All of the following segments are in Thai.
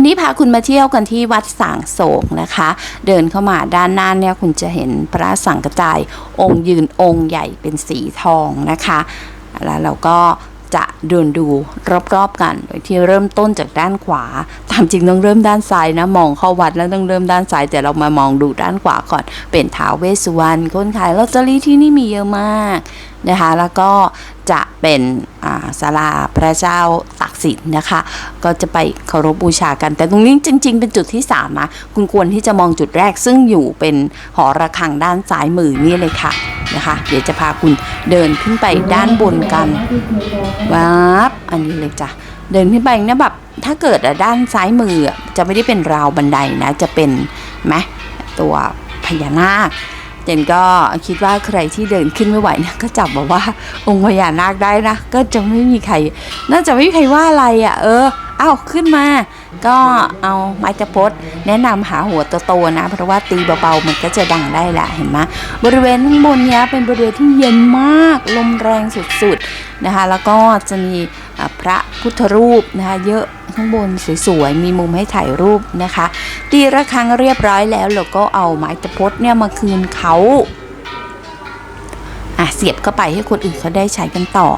วันนี้พาคุณมาเที่ยวกันที่วัดสังโศกนะคะ เดินเข้ามาด้านหน้าเนี่ยคุณจะเห็นพระสังกระจายองค์ยืนองค์ใหญ่เป็นสีทองนะคะ แล้วเราก็ จะเดินดูรอบๆกัน โดยที่เริ่มต้นจากด้านขวา ตามจริงต้องเริ่มด้านซ้ายนะ มองเข้าวัดแล้วต้องเริ่มด้านซ้าย แต่เรามามองดูด้านขวาก่อน เป็นท้าวเวสสุวรรณ คนขายลอตเตอรี่ที่นี่มีเยอะมากนะคะ แล้วก็จะเป็นศาลาพระเจ้าตากสินนะคะ ก็จะไปเคารพบูชากัน แต่ตรงนี้จริง ๆ เป็นจุดที่3นะ คุณควรที่จะมองจุดแรกซึ่งอยู่เป็นหอระฆังด้านซ้ายมือนี่เลยค่ะ นะคะ เดี๋ยวจะพาคุณเดินขึ้นไปด้านบนกันวับอันนี้เลยจ้ะเดินขึ้นไปเนี่ยแบบถ้าเกิดด้านซ้ายมือจะไม่ได้เป็นราวบันไดนะจะเป็นไหมตัวพญานาคเจนก็คิดว่าใครที่เดินขึ้นไม่ไหวเนะก็จับบอกว่าองค์พญานาคได้นะ ก็จะไม่มีใคร น่าจะไม่มีใครว่าอะไรอะ่ะ เออ อาขึ้นมา ก็เอาไม้ตะพดแนะนำหาหัวโตๆนะ เพราะว่าตีเบาๆมันก็จะดังได้แหละเห็นไหมบริเวณข้างบนเนี้ยเป็นบริเวณที่เย็นมากลมแรงสุดๆนะคะ แล้วก็จะมีพระพุทธรูปนะคะเยอะข้างบนสวยๆ มีมุมให้ถ่ายรูปนะคะ ตีระฆังเรียบร้อยแล้วเราก็เอาไม้ตะพดเนี่ยมาคืนเขาอะเสียบเข้าไปให้คนอื่นเขาได้ใช้กันต่อ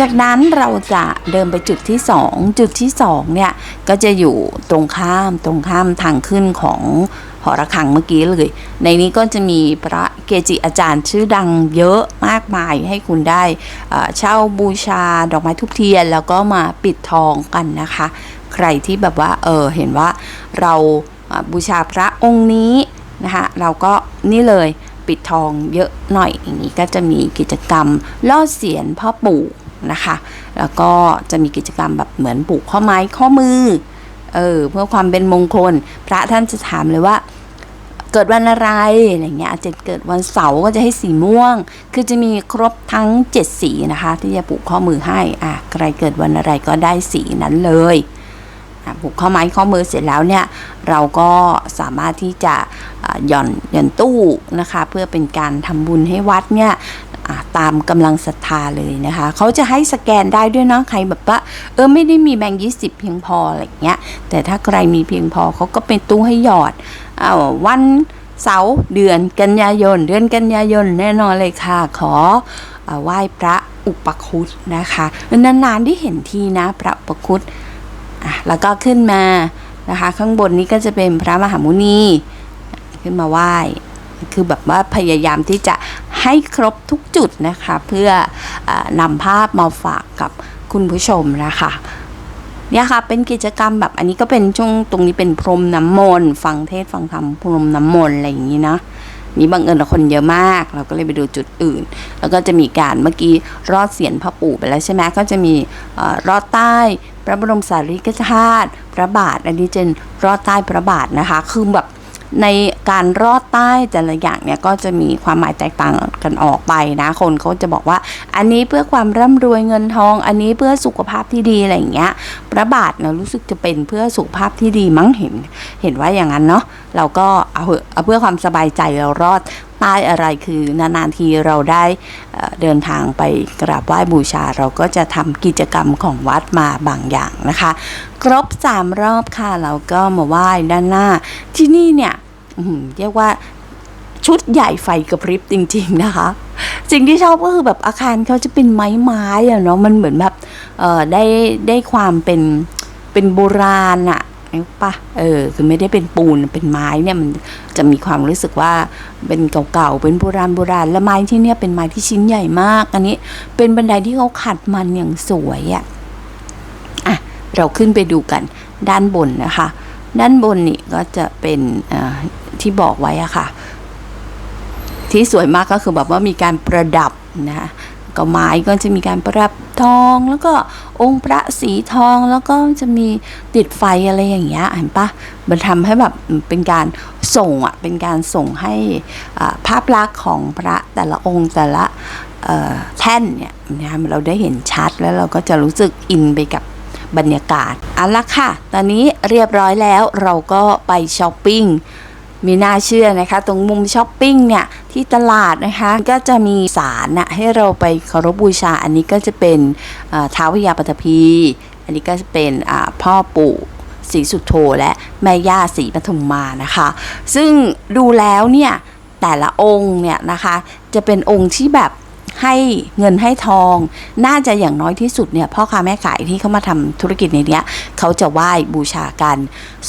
จากนั้นเราจะเดินไปจุดที่ 2 จุดที่2เนี่ยก็จะอยู่ตรงข้ามตรงข้ามทางขึ้นของหอระฆังเมื่อกี้เลย ในนี้ก็จะมีพระเกจิอาจารย์ชื่อดังเยอะมากมายให้คุณได้เช่าบูชาดอกไม้ทุกเทียน แล้วก็มาปิดทองกันนะคะ ใครที่แบบว่าเออเห็นว่าเราบูชาพระองค์นี้นะคะเราก็นี่เลยปิดทองเยอะหน่อยอย่างนี้ก็จะมีกิจกรรมล่อเสียนพ่อปู่ นะคะ แล้วก็จะมีกิจกรรมแบบเหมือนปลูกข้อไม้ข้อมือเออเพื่อความเป็นมงคล พระท่านจะถามเลยว่าเกิดวันอะไรอะไรเงี้ยอาจจะเกิดวันเสาร์ก็จะให้สีม่วง คือจะมีครบทั้ง 7 สีนะคะ ที่จะปลูกข้อมือให้อะใครเกิดวันอะไรก็ได้สีนั้นเลยอะปลูกข้อไม้ข้อมือเสร็จแล้วเนี่ยเราก็สามารถที่จะหย่อนหย่อนตู้นะคะ เพื่อเป็นการทำบุญให้วัดเนี่ย ตามกำลังศรัทธาเลยนะคะ เขาจะให้สแกนได้ด้วยเนาะใครแบบว่าเออไม่ได้มีแบงค์ยี่สิบเพียงพออะไรเงี้ย แต่ถ้าใครมีเพียงพอเขาก็เป็นตู้ให้หยอดอ้าวันเสาร์เดือนกันยายน เดือนกันยายนแน่นอนเลยค่ะขออไหว้พระอุปคุตนะคะนานๆที่เห็นทีนะพระอุปคุตแล้วก็ขึ้นมานะคะ ข้างบนนี้ก็จะเป็นพระมหามุนี ขึ้นมาไหว้คือแบบว่าพยายามที่จะ ให้ครบทุกจุดนะคะ เพื่ออนำภาพมาฝากกับคุณผู้ชมนะคะเนี่ยค่ะเป็นกิจกรรมแบบอันนี้ก็เป็นช่วงตรงนี้เป็นพรมน้ำมนต์ฟังเทศฟังธรรมพรมน้ำมนต์อะไรอย่างนี้นะนี่บังเอิญคนเยอะมาก เราก็เลยไปดูจุดอื่น แล้วก็จะมีการเมื่อกี้รอดเสียนพระปู่ไปแล้วใช่ไหมก็จะมีอรอดใต้พระบรมสารีริกธาตุพระบาท อันนี้จะรอดใต้พระบาทนะคะ คือแบบ ในการรอดใต้แต่ละอย่างเนี่ยก็จะมีความหมายแตกต่างกันออกไปนะ คนเขาจะบอกว่า อันนี้เพื่อความร่ำรวยเงินทอง อันนี้เพื่อสุขภาพที่ดีอะไรอย่างเงี้ยพระบาทเนี่ยรู้สึกจะเป็นเพื่อสุขภาพที่ดีมั้งเห็น เห็นว่าอย่างนั้นเนาะเราก็เอาเถอะเอาเพื่อความสบายใจเรารอด ใต้อะไรคือนานๆทีเราได้เดินทางไปกราบไหว้บูชา เราก็จะทำกิจกรรมของวัดมาบางอย่างนะคะ ครบสามรอบค่ะเราก็มาไหว้ด้านหน้า ที่นี่เนี่ยเรียกว่าชุดใหญ่ไฟกระพริบจริง ๆ นะคะสิ่งที่ชอบก็คือแบบอาคารเขาจะเป็นไม้ไม้ๆอะเนาะมันเหมือนแบบได้ได้ความเป็นเป็นโบราณอะ รู้ปะเออ คือไม่ได้เป็นปูนเป็นไม้เนี่ยมันจะมีความรู้สึกว่าเป็นเก่าๆเป็นโบราณโบราณและไม้ที่เนี่ยเป็นไม้ที่ชิ้นใหญ่มาก อันนี้เป็นบันไดที่เขาขัดมันอย่างสวยอะอะเราขึ้นไปดูกันด้านบนนะคะ ด้านบนนี่ก็จะเป็นที่บอกไว้อะค่ะ ที่สวยมากก็คือแบบว่ามีการประดับนะคะ ก็ไม้ก็จะมีการประดับทองแล้วก็องค์พระสีทองแล้วก็จะมีติดไฟอะไรอย่างเงี้ยเห็นปะมันทำให้แบบเป็นการส่งอะเป็นการส่งให้ภาพลักษณ์ของพระแต่ละองค์แต่ละแท่นเนี่ยนะคะเราได้เห็นชัดแล้วเราก็จะรู้สึกอินไปกับบรรยากาศเอาละค่ะ ตอนนี้เรียบร้อยแล้วเราก็ไปช้อปปิ้งมีน่าเชื่อนะคะ ตรงมุมช้อปปิ้งเนี่ย ที่ตลาดนะคะ ก็จะมีศาลน่ะให้เราไปเคารพบูชา อันนี้ก็จะเป็นเท้าวพญาปฐพี อันนี้ก็จะเป็นพ่อปู่ศรีสุโธและแม่ย่าศรีปทุมมานะคะ ซึ่งดูแล้วเนี่ยแต่ละองค์เนี่ยนะคะจะเป็นองค์ที่แบบให้เงินให้ทอง น่าจะอย่างน้อยที่สุดเนี่ยพ่อค้าแม่ขายที่เขามาทำธุรกิจในเนี้ยเขาจะไหว้บูชากัน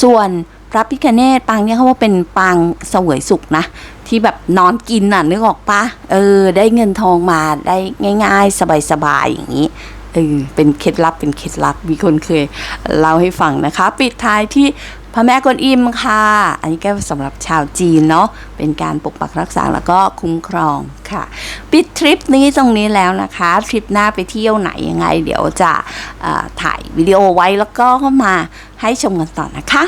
ส่วนพระพิคเนตปางเนี่ยเขาว่าเป็นปางเสวยสุขนะ ที่แบบนอนกินน่ะนึกออกปะเออ ได้เงินทองมาได้ง่าย ๆ สบายๆอย่างนี้เออเป็นเคล็ดลับเป็นเคล็ดลับมีคนเคยเล่าให้ฟังนะคะ ปิดท้ายที่พระแม่กวนอิมค่ะ อันนี้ก็สำหรับชาวจีนเนาะเป็นการปกปักรักษาแล้วก็คุ้มครองค่ะ ปิดทริปนี้ตรงนี้แล้วนะคะ ทริปหน้าไปเที่ยวไหนยังไง เดี๋ยวจะถ่ายวิดีโอไว้แล้วก็มาให้ชมกันต่อนะคะ